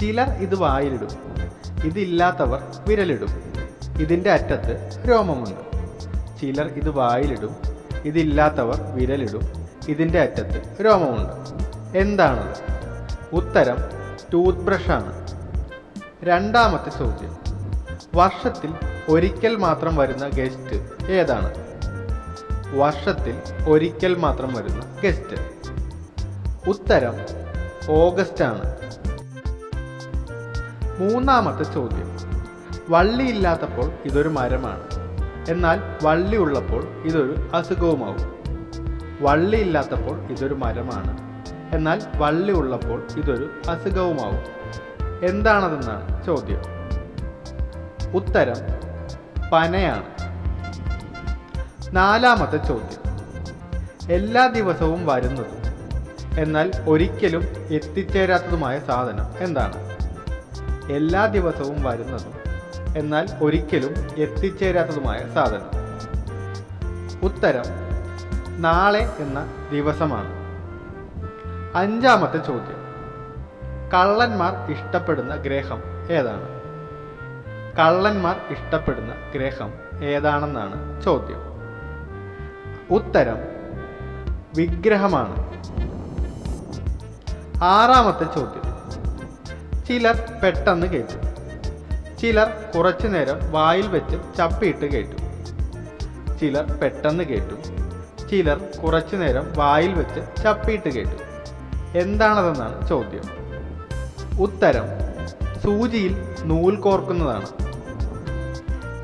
ചിലർ ഇത് വായിലിടും. ഇതില്ലാത്തവർ വിരലിടും. ഇതിന്റെ അറ്റത്ത് രോമമുണ്ട്. ചിലർ ഇത് വായിലിടും. ഇതില്ലാത്തവർ വിരലിടും. ഇതിന്റെ അറ്റത്ത് രോമമുണ്ട്. എന്താണത്? ഉത്തരം ടൂത്ത് ബ്രഷാണ് രണ്ടാമത്തെ ചോദ്യം. വർഷത്തിൽ ഒരിക്കൽ മാത്രം വരുന്ന ഗസ്റ്റ് ഏതാണ്? വർഷത്തിൽ ഒരിക്കൽ മാത്രം വരുന്ന ഗസ്റ്റ്. ഉത്തരം ഓഗസ്റ്റ് ആണ് മൂന്നാമത്തെ ചോദ്യം. വള്ളിയില്ലാത്തപ്പോൾ ഇതൊരു മരമാണ്. എന്നാൽ വള്ളി ഉള്ളപ്പോൾ ഇതൊരു അസുഖവുമാവും. വള്ളിയില്ലാത്തപ്പോൾ ഇതൊരു മരമാണ്. എന്നാൽ വള്ളി ഉള്ളപ്പോൾ ഇതൊരു അസുഖവുമാവും. എന്താണതെന്നാണ് ചോദ്യം. ഉത്തരം പനയാണ്. നാലാമത്തെ ചോദ്യം. എല്ലാ ദിവസവും വരുന്നതും. എന്നാൽ ഒരിക്കലും എത്തിച്ചേരാത്തതുമായ സാധനം എന്താണ്? എല്ലാ ദിവസവും വരുന്നതും. എന്നാൽ ഒരിക്കലും എത്തിച്ചേരാത്തതുമായ സാധനം. ഉത്തരം നാളെ എന്ന ദിവസമാണ്. അഞ്ചാമത്തെ ചോദ്യം. കള്ളന്മാർ ഇഷ്ടപ്പെടുന്ന ഗ്രഹം ഏതാണ്? കള്ളന്മാർ ഇഷ്ടപ്പെടുന്ന ഗ്രഹം ഏതാണെന്നാണ് ചോദ്യം. ഉത്തരം വിഗ്രഹമാണ്. ആറാമത്തെ ചോദ്യം. ചിലർ പെട്ടെന്ന് കേട്ടു. ചിലർ കുറച്ചു നേരം വായിൽ വെച്ച് ചപ്പിയിട്ട് കേട്ടു. ചിലർ പെട്ടെന്ന് കേട്ടു. ചിലർ കുറച്ചു നേരം വായിൽ വെച്ച് ചപ്പിയിട്ട് കേട്ടു. എന്താണതെന്നാണ് ചോദ്യം. ഉത്തരം സൂചിയിൽ നൂൽ കോർക്കുന്നതാണ്.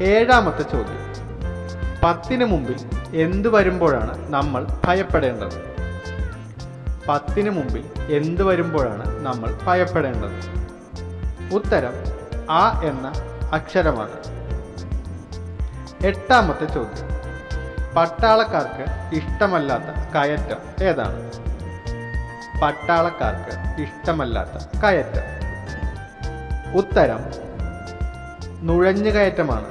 ഏഴാമത്തെ ചോദ്യം. പത്തിന് മുമ്പിൽ എന്ത് വരുമ്പോഴാണ് നമ്മൾ ഭയപ്പെടേണ്ടത്? പത്തിന് മുമ്പിൽ എന്ത് വരുമ്പോഴാണ് നമ്മൾ ഭയപ്പെടേണ്ടത്? ഉത്തരം ആ എന്ന അക്ഷരമാണ്. എട്ടാമത്തെ ചോദ്യം. പട്ടാളക്കാർക്ക് ഇഷ്ടമല്ലാത്ത കയറ്റം ഏതാണ്? പട്ടാളക്കാർക്ക് ഇഷ്ടമല്ലാത്ത കയറ്റം. ഉത്തരം നുഴഞ്ഞുകയറ്റമാണ്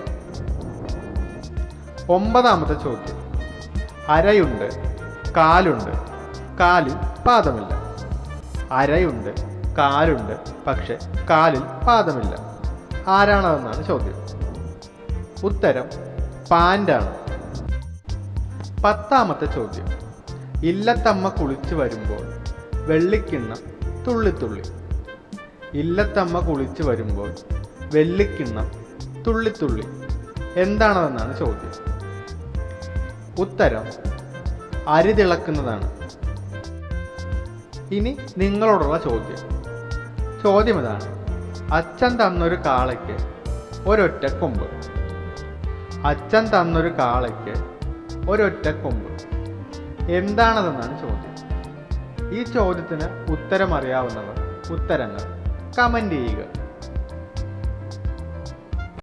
ഒമ്പതാമത്തെ ചോദ്യം. അരയുണ്ട് കാലുണ്ട് കാലിൽ പാദമില്ല. അരയുണ്ട് കാലുണ്ട്. പക്ഷെ കാലിൽ പാദമില്ല. ആരാണതെന്നാണ് ചോദ്യം. ഉത്തരം പാന്റാണ് പത്താമത്തെ ചോദ്യം. ഇല്ലത്തമ്മ കുളിച്ചു വരുമ്പോൾ വെള്ളിക്കിണ്ണം തുള്ളിത്തുള്ളി. ഇല്ലത്തമ്മ കുളിച്ചു വരുമ്പോൾ വെള്ളിക്കിണ്ണം തുള്ളിത്തുള്ളി. എന്താണതെന്നാണ് ചോദ്യം. ഉത്തരം അരി തിളക്കുന്നതാണ്. ഇനി നിങ്ങളോടുള്ള ചോദ്യം. ചോദ്യം ഇതാണ് അച്ഛൻ തന്നൊരു കാളയ്ക്ക് ഒരൊറ്റ കൊമ്പ്. അച്ഛൻ തന്നൊരു കാളയ്ക്ക് ഒരൊറ്റ കൊമ്പ്. എന്താണതെന്നാണ് ചോദ്യം. ഈ ചോദ്യത്തിന് ഉത്തരം അറിയാവുന്നവർ ഉത്തരങ്ങൾ കമന്റ് ചെയ്യുക.